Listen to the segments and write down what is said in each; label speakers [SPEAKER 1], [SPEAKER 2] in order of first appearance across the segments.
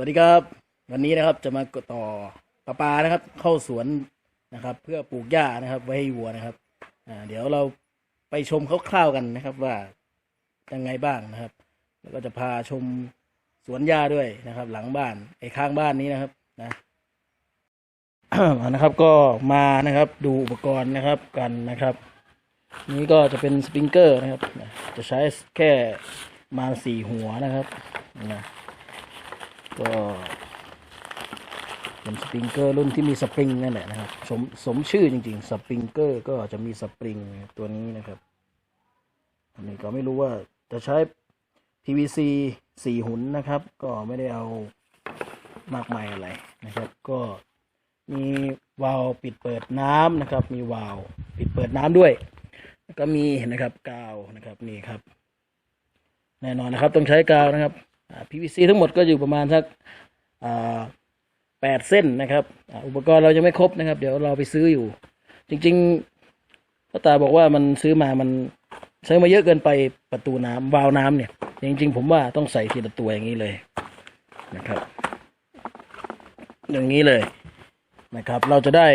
[SPEAKER 1] วัสดีครับ วันนี้นะครับจะมาต่อปลาปลานะครับ เข้าสวนนะครับ เพื่อปลูกหญ้านะครับ ไว้ให้วัวนะครับอ่าเดี๋ยวเราไปชมคร่าวๆกันนะครับ ว่ายังไงบ้างนะครับ แล้วก็จะพาชมสวนหญ้าด้วยนะครับ หลังบ้านไอ้ข้างบ้านนี้นะครับนะนะครับก็มานะครับดูอุปกรณ์นะครับกันนะครับ นี้ก็จะเป็นสปริงเกอร์นะครับ จะใช้แค่มาสี่หัวนะครับนะ ก็เป็นสปริงเกอร์รุ่นที่มีสปริงนั่นแหละนะครับสมสมชื่อจริงๆ สปริงเกอร์ก็จะมีสปริงตัวนี้นะครับอันนี้ก็ไม่รู้ว่าจะใช้ PVC สี่หุ่นนะครับ ก็ไม่ได้เอามากมายอะไรนะครับ ก็มีวาล์วปิดเปิดน้ำนะครับ มีวาล์วปิดเปิดน้ำด้วย แล้วก็มีนะครับกาวนะครับนี่ครับ แน่นอนนะครับ ต้องใช้กาวนะครับ PVC ทั้งหมดก็อยู่ประมาณสักแปดเส้นนะครับ อุปกรณ์เราจะไม่ครบนะครับ เดี๋ยวเราไปซื้ออยู่ จริงๆพ่อตาบอกว่ามันซื้อมามันซื้อมาเยอะเกินไปประตูน้ำวาล์วน้ำเนี่ย จริงๆ ผมว่าต้องใส่ทีละตัวอย่างนี้เลยนะครับ อย่างนี้เลยนะครับ เราจะได้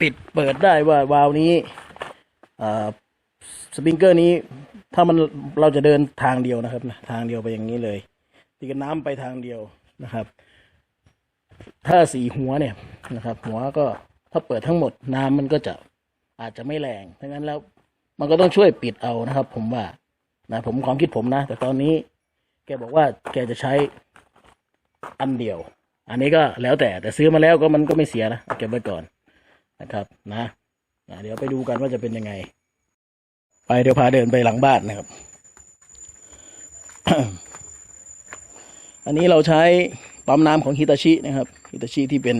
[SPEAKER 1] ปิดเปิดได้ว่าวาล์วนี้สปริงเกอร์นี้ถ้ามันเราจะเดินทางเดียวนะครับนะทางเดียวไปอย่างนี้เลย ตีกันน้ำไปทางเดียวนะครับ ถ้าสีหัวเนี่ยนะครับ หัวก็ถ้าเปิดทั้งหมดน้ำมันก็จะอาจจะไม่แรงทั้งนั้นแล้วมันก็ต้องช่วยปิดเอานะครับ ผมว่านะผมความคิดผมนะ แต่ตอนนี้แกบอกว่าแกจะใช้อันเดียว อันนี้ก็แล้วแต่แต่ซื้อมาแล้วก็มันก็ไม่เสียนะเก็บไว้ก่อนนะครับนะอะเดี๋ยวไปดูกันว่าจะเป็นยังไง ไปเดี๋ยวพาเดินไปหลังบ้านนะครับ อันนี้เราใช้ปั๊มน้ำของฮิตาชินะครับฮิตาชิที่เป็น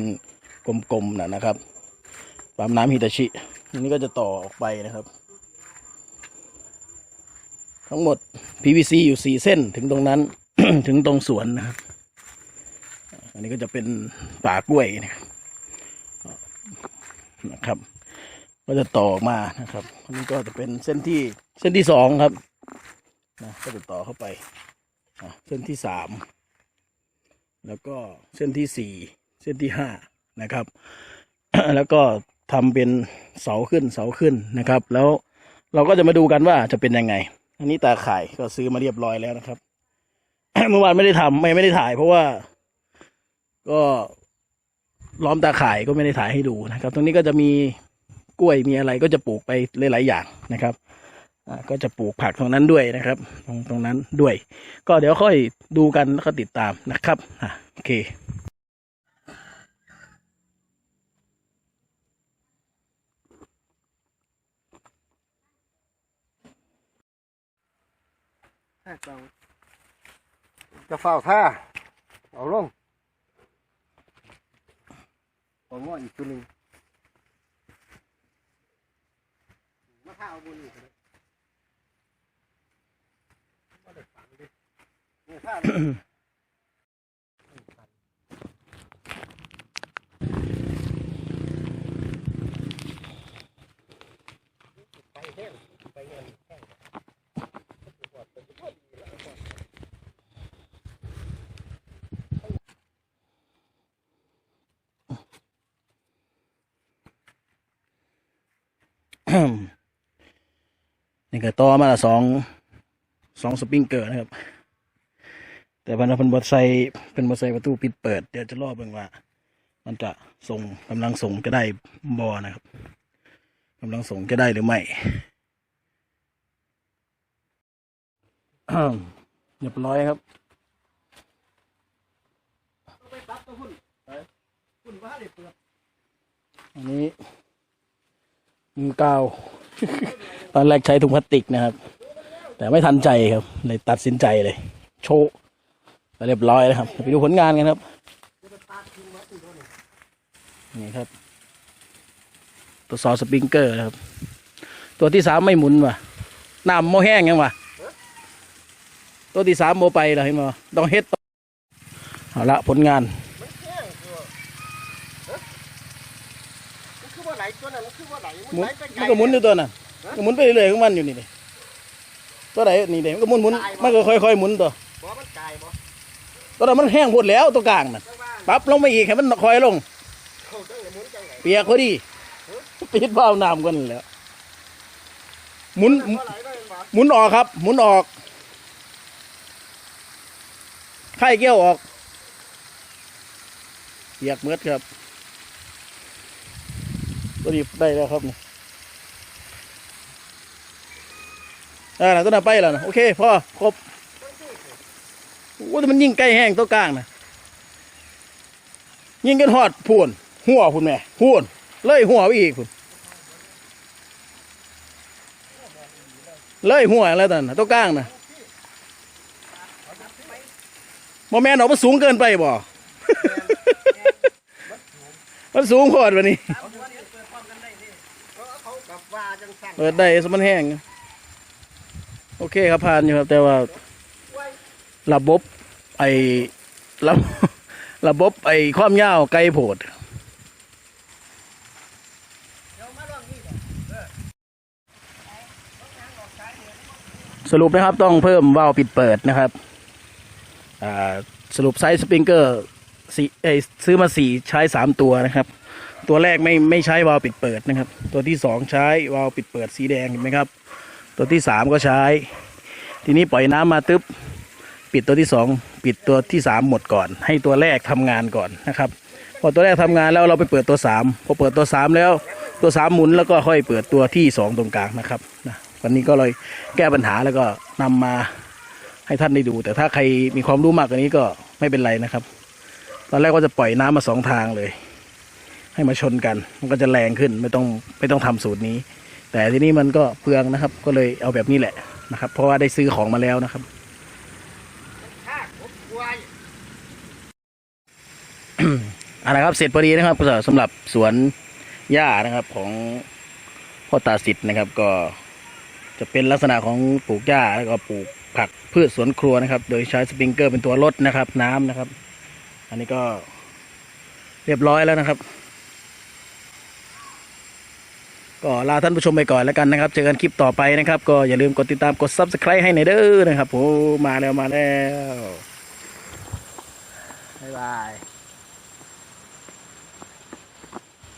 [SPEAKER 1] กลมๆนะนะครับปั๊มน้ำฮิตาชิอันนี้ก็จะต่อออกไปนะครับ ทั้งหมด PVC อยู่สี่เส้นถึงตรงนั้น ถึงตรงสวนนะครับ อันนี้ก็จะเป็นป่ากล้วยนะครับนะครับ ก็จะต่อมานะครับอันนี้ก็จะเป็นเส้นที่เส้นที่สองครับนะก็จะต่อเข้าไปเส้นที่สาม แล้วก็เส้นที่สี่เส้นที่ห้านะครับ แล้วก็ทำเป็นเสาขึ้นเสาขึ้นนะครับ แล้วเราก็จะมาดูกันว่าจะเป็นยังไง อันนี้ตาข่ายก็ซื้อมาเรียบร้อยแล้วนะครับเมื่อวานไม่ได้ทำไม่ไม่ได้ถ่าย เพราะว่าก็ล้อมตาข่ายก็ไม่ได้ถ่ายให้ดูนะครับ ตรงนี้ก็จะมีกล้วยมีอะไรก็จะปลูกไปหลายๆอย่างนะครับ ก็จะปลูกผักตรงนั้นด้วยนะครับ ตรงตรงนั้นด้วย ก็เดี๋ยวค่อยดูกันแล้วก็ติดตามนะครับโอเค
[SPEAKER 2] จะเฝ้าท่าเอาลงผมว่าอีกตัวหนึ่งมาท่าเอาบนอีกเลยบ่ได้ฝังดิเนี่ยท่าเลยไปแห้งไปเงินแห้ง
[SPEAKER 1] นี่ก็ต่อมาละสองสองสปริงเกอร์นะครับ แต่พันธุ์พันบดใส่เป็นบดใส่ประตูปิดเปิด เดี๋ยวจะรอเบิ่งว่า มันจะส่งกำลังส่งจะได้บอนะครับกำลังส่งจะได้หรือไม่เรียบร้อยครับ
[SPEAKER 2] อก
[SPEAKER 1] อันนี้มือกาว ตอนแรกใช้ถุงพลาสติกนะครับ แต่ไม่ทันใจครับ เลยตัดสินใจเลย โชว์ ไปเรียบร้อยแล้วครับ ไปดูผลงานกันครับ นี่ครับ ตัวซอสปริงเกอร์นะครับ ตัวที่สามไม่หมุนว่ะน้ำโมแห้งยังวะตัวที่สามโมไปเหรอเห็นมั้ต้องเฮ็ดต่อเอาละผลงาน
[SPEAKER 2] มันแห้งตัวฮะมันคือว่าไหลตัวนั้นมันคือว่าไหล
[SPEAKER 1] หมุน
[SPEAKER 2] ไหลไปไมั
[SPEAKER 1] นก็หมุนอยู่ตัวน่ะก็หมุนไปเรื่อยๆของมันอยู่นี่เลยตัวไหนนี่เด็มันก็หมุนหมุนมันก็ค่อยๆหมุนตัว
[SPEAKER 2] บ่มันกายบ่
[SPEAKER 1] ตัวนั้นมันแห้งหมดแล้วตัวกลางน่ะ
[SPEAKER 2] จังว่า
[SPEAKER 1] ปรับลงมาอีกให้มันคอยลง
[SPEAKER 2] เปี
[SPEAKER 1] ยกพอดีปิดเบ้าน้ำกันแล้วหมุน
[SPEAKER 2] ห
[SPEAKER 1] มุนออกครับ หมุนออกไข่เกี้ยวออกเปียกเมือดครับตัวนี้ได้แล้วครับนี่อ่าตัวนั้นไปแล้วนะโอเคพ่อครบ โอ้แต่มันยิ่งใกล้แห้งตัวกลางนะยิ่งกันหอดพูนหัวพูนแม่พูนเลยหัวไปอีกพูนเลยหัวแล้วตอนนะตัวกลางนะโมแมนออกมาสูงเกินไปบ่ มันสูงโพอดวันนี้
[SPEAKER 2] เขาเขากับว่าจังสั่น
[SPEAKER 1] เปิดได้สมันแห้ง โอเคครับผ่านอยู่ครับ แต่ว่า ระบบไอระระบบไอความยาวไกลโพดสรุปนะครับต้องเพิ่มวาล์วปิดเปิดนะครับสรุปไซส์สปริงเกอร์สีซื้อมาสี่ใช้สามตัวนะครับ ตัวแรกไม่ไม่ใช้วาล์วปิดเปิดนะครับ ตัวที่สองใช้วาล์วปิดเปิดสีแดงเห็นไหมครับ ตัวที่สามก็ใช้ ทีนี้ปล่อยน้ำมาตึ๊บ ปิดตัวที่สองปิดตัวที่สามหมดก่อน ให้ตัวแรกทำงานก่อนนะครับพอตัวแรกทำงานแล้วเราไปเปิดตัวสามพอเปิดตัวสามแล้วตัวสามหมุนแล้วก็ค่อยเปิดตัวที่สองตรงกลางนะครับนะวันนี้ก็เลยแก้ปัญหาแล้วก็นำมาให้ท่านได้ดู แต่ถ้าใครมีความรู้มากกว่านี้ก็ไม่เป็นไรนะครับ ตอนแรกก็จะปล่อยน้ำมาสองทางเลย ให้มาชนกัน มันก็จะแรงขึ้นไม่ต้องไม่ต้องทำสูตรนี้ แต่ทีนี้มันก็เปลืองนะครับ ก็เลยเอาแบบนี้แหละนะครับ เพราะว่าได้ซื้อของมาแล้วนะครับ
[SPEAKER 2] ข้าผมกลัว
[SPEAKER 1] เอาละครับเสร็จพอดีนะครับสำหรับสวนหญ้านะครับของพ่อตาสิทธิ์นะครับ ก็จะเป็นลักษณะของปลูกหญ้าแล้วก็ปลูกผักพืชสวนครัวนะครับ โดยใช้สปริงเกอร์เป็นตัวลดนะครับ น้ำนะครับ อันนี้ก็เรียบร้อยแล้วนะครับ ก็ลาท่านผู้ชมไปก่อนแล้วกันนะครับ เจอกันคลิปต่อไปนะครับ ก็อย่าลืมกดติดตามกด subscribe ให้หน่อยเด้อนะครับโอ้มาแล้วมาแล้วบ๊ายบาย